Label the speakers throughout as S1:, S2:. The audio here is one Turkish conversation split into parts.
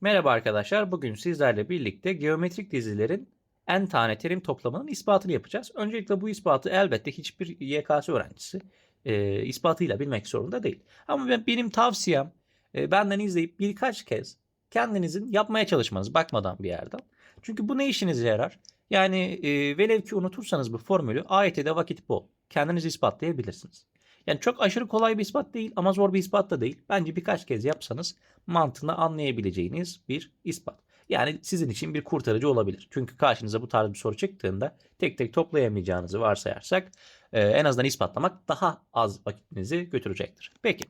S1: Merhaba arkadaşlar. Bugün sizlerle birlikte geometrik dizilerin n tane terim toplamının ispatını yapacağız. Öncelikle bu ispatı elbette hiçbir YKS öğrencisi e, ispatıyla bilmek zorunda değil. Ama ben, benim tavsiyem e, benden izleyip birkaç kez kendinizin yapmaya çalışmanız bakmadan bir yerden. Çünkü bu ne işinize yarar? Yani e, velev ki unutursanız bu formülü AYT'de vakit bol. Kendiniz ispatlayabilirsiniz. Yani çok aşırı kolay bir ispat değil ama zor bir ispat da değil. Bence birkaç kez yapsanız mantığını anlayabileceğiniz bir ispat. Yani sizin için bir kurtarıcı olabilir. Çünkü karşınıza bu tarz bir soru çıktığında tek tek toplayamayacağınızı varsayarsak e, en azından ispatlamak daha az vakitinizi götürecektir. Peki.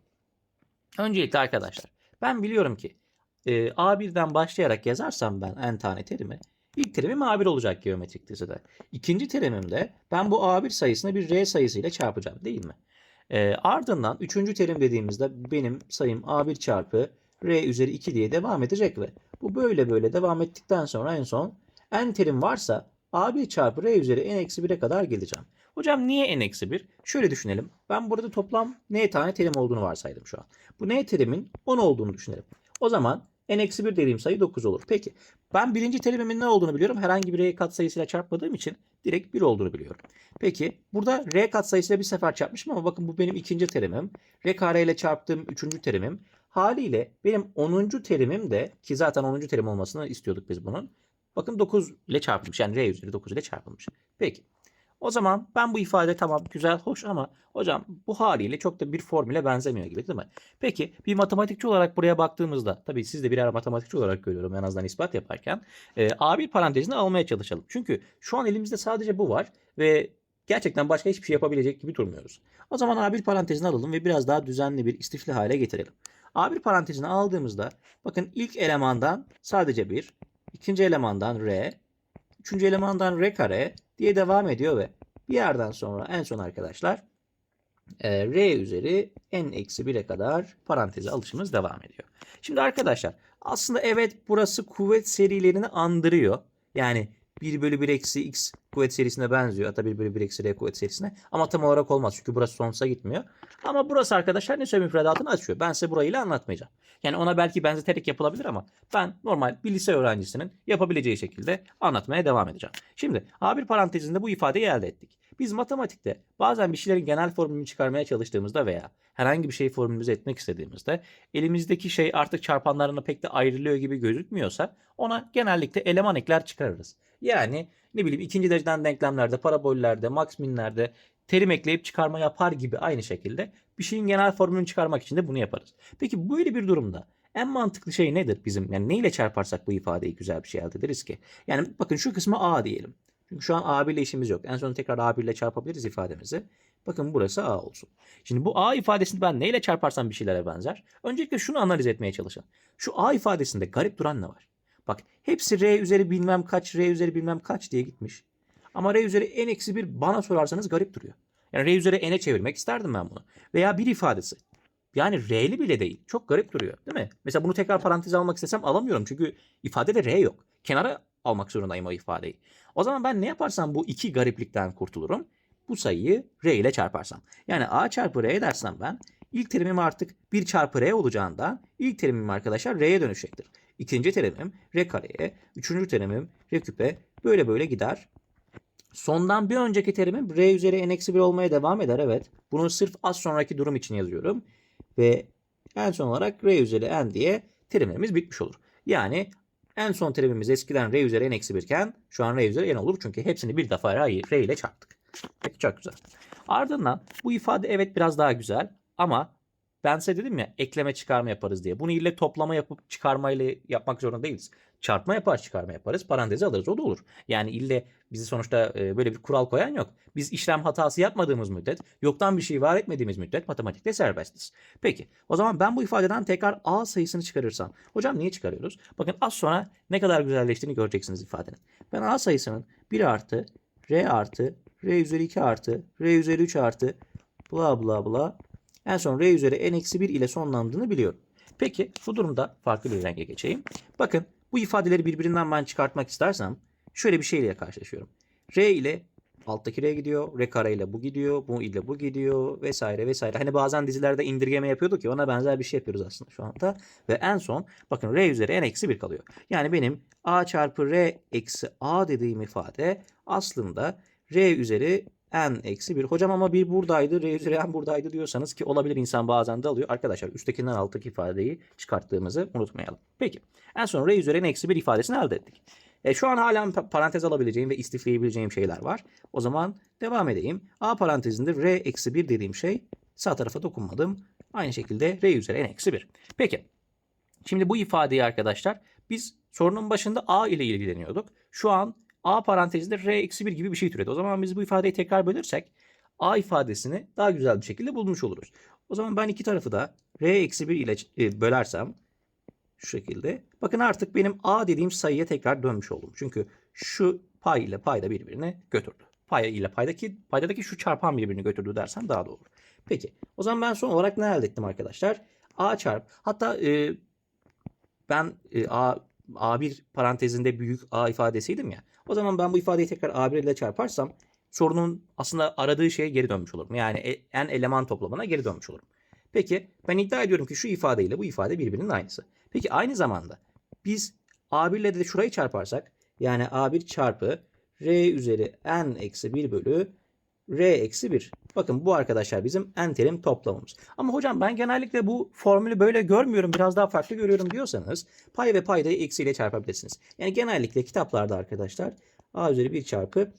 S1: Öncelikle arkadaşlar ben biliyorum ki e, A1'den başlayarak yazarsam ben n tane terimi ilk terimim A1 olacak geometrik dizide. İkinci terimimde ben bu A1 sayısını bir R sayısıyla çarpacağım değil mi? E, ardından üçüncü terim dediğimizde benim sayım A1 çarpı R üzeri 2 diye devam edecek ve bu böyle böyle devam ettikten sonra en son n terim varsa A1 çarpı R üzeri n eksi 1'e kadar geleceğim. Hocam niye n eksi 1? Şöyle düşünelim. Ben burada toplam n tane terim olduğunu varsaydım şu an. Bu n terimin 10 olduğunu düşünelim. O zaman n eksi 1 dediğim sayı 9 olur. Peki ben birinci terimimin ne olduğunu biliyorum. Herhangi bir r katsayısıyla çarpmadığım için direkt 1 olduğunu biliyorum. Peki burada r katsayısıyla bir sefer çarpmışım ama bakın bu benim ikinci terimim. r kare ile çarptığım üçüncü terimim. Haliyle benim 10. terimim de ki zaten 10. terim olmasını istiyorduk biz bunun. Bakın 9 ile çarpılmış. Yani r üzeri 9 ile çarpılmış. Peki. O zaman ben bu ifade tamam güzel hoş ama hocam bu haliyle çok da bir formüle benzemiyor gibi değil mi? Peki bir matematikçi olarak buraya baktığımızda tabii siz de birer matematikçi olarak görüyorum en azından ispat yaparken e, A1 parantezini almaya çalışalım. Çünkü şu an elimizde sadece bu var ve gerçekten başka hiçbir şey yapabilecek gibi durmuyoruz. O zaman A1 parantezini alalım ve biraz daha düzenli bir istifli hale getirelim. A1 parantezini aldığımızda bakın ilk elemandan sadece 1, ikinci elemandan R, üçüncü elemandan R kare diye devam ediyor ve bir yerden sonra en son arkadaşlar e, R üzeri n eksi 1'e kadar paranteze alışımız devam ediyor. Şimdi arkadaşlar aslında evet burası kuvvet serilerini andırıyor. Yani 1 bölü 1 eksi x kuvvet serisine benziyor. Hatta 1 bölü 1 eksi r kuvvet serisine. Ama tam olarak olmaz. Çünkü burası sonsuza gitmiyor. Ama burası arkadaşlar ne müfredatını açıyor. Ben size burayı ile anlatmayacağım. Yani ona belki benzeterek yapılabilir ama ben normal bir lise öğrencisinin yapabileceği şekilde anlatmaya devam edeceğim. Şimdi A1 parantezinde bu ifadeyi elde ettik. Biz matematikte bazen bir şeylerin genel formülünü çıkarmaya çalıştığımızda veya herhangi bir şey formülümüze etmek istediğimizde elimizdeki şey artık çarpanlarına pek de ayrılıyor gibi gözükmüyorsa ona genellikle eleman ekler çıkarırız. Yani ne bileyim ikinci dereceden denklemlerde, parabollerde, maksminlerde terim ekleyip çıkarma yapar gibi aynı şekilde bir şeyin genel formülünü çıkarmak için de bunu yaparız. Peki böyle bir durumda en mantıklı şey nedir bizim? Yani neyle çarparsak bu ifadeyi güzel bir şey elde ederiz ki? Yani bakın şu kısmı A diyelim. Çünkü şu an A1 ile işimiz yok. En son tekrar A1 ile çarpabiliriz ifademizi. Bakın burası A olsun. Şimdi bu A ifadesini ben neyle çarparsam bir şeylere benzer. Öncelikle şunu analiz etmeye çalışın. Şu A ifadesinde garip duran ne var? Bak hepsi R üzeri bilmem kaç, R üzeri bilmem kaç diye gitmiş. Ama R üzeri n eksi 1 bana sorarsanız garip duruyor. Yani R üzeri n'e çevirmek isterdim ben bunu. Veya bir ifadesi. Yani R'li bile değil. Çok garip duruyor değil mi? Mesela bunu tekrar paranteze almak istesem alamıyorum. Çünkü ifadede R yok. Kenara almak zorundayım o ifadeyi. O zaman ben ne yaparsam bu iki gariplikten kurtulurum. Bu sayıyı R ile çarparsam. Yani A çarpı R dersem ben ilk terimim artık 1 çarpı R olacağından ilk terimim arkadaşlar R'ye dönüşecektir. İkinci terimim R kareye, üçüncü terimim R küpe böyle böyle gider. Sondan bir önceki terimim R üzeri n eksi 1 olmaya devam eder evet. Bunu sırf az sonraki durum için yazıyorum. Ve en son olarak R üzeri n diye terimlerimiz bitmiş olur. Yani en son terimimiz eskiden R üzeri n eksi 1 iken şu an R üzeri n olur. Çünkü hepsini bir defa R ile çarptık. Peki çok güzel. Ardından bu ifade evet biraz daha güzel ama ben size dedim ya ekleme çıkarma yaparız diye. Bunu ile toplama yapıp çıkarma ile yapmak zorunda değiliz. Çarpma yapar çıkarma yaparız. Parantezi alırız o da olur. Yani ille bizi sonuçta e, böyle bir kural koyan yok. Biz işlem hatası yapmadığımız müddet, yoktan bir şey var etmediğimiz müddet matematikte serbestiz. Peki o zaman ben bu ifadeden tekrar A sayısını çıkarırsam. Hocam niye çıkarıyoruz? Bakın az sonra ne kadar güzelleştiğini göreceksiniz ifadenin. Ben A sayısının 1 artı R artı R üzeri 2 artı R üzeri 3 artı bla bla bla en son R üzeri n eksi 1 ile sonlandığını biliyorum. Peki bu durumda farklı bir renge geçeyim. Bakın bu ifadeleri birbirinden ben çıkartmak istersem şöyle bir şeyle karşılaşıyorum. R ile alttaki R gidiyor. R kare ile bu gidiyor. Bu ile bu gidiyor vesaire vesaire. Hani bazen dizilerde indirgeme yapıyorduk ya ona benzer bir şey yapıyoruz aslında şu anda. Ve en son bakın R üzeri n eksi 1 kalıyor. Yani benim A çarpı R eksi A dediğim ifade aslında R üzeri n eksi 1. Hocam ama bir buradaydı, R üzeri n buradaydı diyorsanız ki olabilir insan bazen de alıyor. Arkadaşlar üsttekinden alttaki ifadeyi çıkarttığımızı unutmayalım. Peki en son R üzeri n eksi 1 ifadesini elde ettik. E, şu an hala pa- parantez alabileceğim ve istifleyebileceğim şeyler var. O zaman devam edeyim. A parantezinde R eksi 1 dediğim şey sağ tarafa dokunmadım. Aynı şekilde R üzeri n eksi 1. Peki. Şimdi bu ifadeyi arkadaşlar biz sorunun başında A ile ilgileniyorduk. Şu an A parantezinde R eksi 1 gibi bir şey türedi. O zaman biz bu ifadeyi tekrar bölürsek A ifadesini daha güzel bir şekilde bulmuş oluruz. O zaman ben iki tarafı da R eksi 1 ile e, bölersem şu şekilde. Bakın artık benim A dediğim sayıya tekrar dönmüş oldum. Çünkü şu pay ile payda birbirini götürdü. Pay ile paydaki, paydadaki şu çarpan birbirini götürdü dersem daha doğru. Peki o zaman ben son olarak ne elde ettim arkadaşlar? A çarp. Hatta e, ben e, A, A1 parantezinde büyük A ifadesiydim ya. O zaman ben bu ifadeyi tekrar A1 ile çarparsam sorunun aslında aradığı şeye geri dönmüş olurum. Yani e- en eleman toplamına geri dönmüş olurum. Peki ben iddia ediyorum ki şu ifade ile bu ifade birbirinin aynısı. Peki aynı zamanda biz A1 ile de şurayı çarparsak yani A1 çarpı R üzeri n eksi 1 bölü R eksi 1. Bakın bu arkadaşlar bizim n terim toplamımız. Ama hocam ben genellikle bu formülü böyle görmüyorum biraz daha farklı görüyorum diyorsanız pay ve paydayı eksiyle çarpabilirsiniz. Yani genellikle kitaplarda arkadaşlar A üzeri 1 çarpı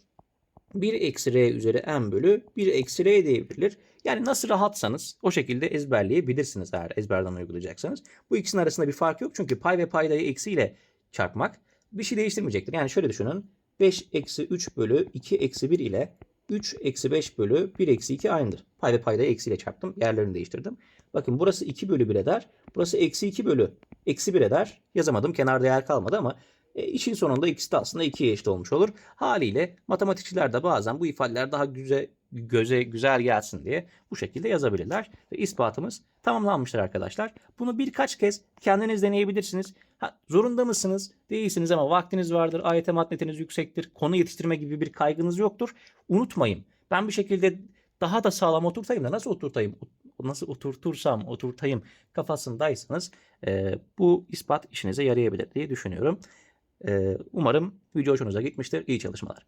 S1: 1 eksi R üzeri n bölü 1 eksi R diyebilir. Yani nasıl rahatsanız o şekilde ezberleyebilirsiniz eğer ezberden uygulayacaksanız. Bu ikisinin arasında bir fark yok çünkü pay ve paydayı eksiyle çarpmak bir şey değiştirmeyecektir. Yani şöyle düşünün 5 eksi 3 bölü 2 eksi 1 ile 3 eksi 5 bölü 1 eksi 2 aynıdır. Pay ve paydayı eksiyle çarptım. Yerlerini değiştirdim. Bakın burası 2 bölü 1 eder. Burası eksi 2 bölü eksi 1 eder. Yazamadım. Kenarda yer kalmadı ama e, işin sonunda ikisi de aslında 2'ye eşit olmuş olur. Haliyle matematikçiler de bazen bu ifadeler daha güzel, göze güzel gelsin diye bu şekilde yazabilirler. Ve ispatımız tamamlanmıştır arkadaşlar. Bunu birkaç kez kendiniz deneyebilirsiniz. Ha, zorunda mısınız? Değilsiniz ama vaktiniz vardır. AYT matnetiniz yüksektir. Konu yetiştirme gibi bir kaygınız yoktur. Unutmayın. Ben bir şekilde daha da sağlam oturtayım da nasıl oturtayım? Nasıl oturtursam oturtayım kafasındaysanız e, bu ispat işinize yarayabilir diye düşünüyorum. E, umarım video hoşunuza gitmiştir. İyi çalışmalar.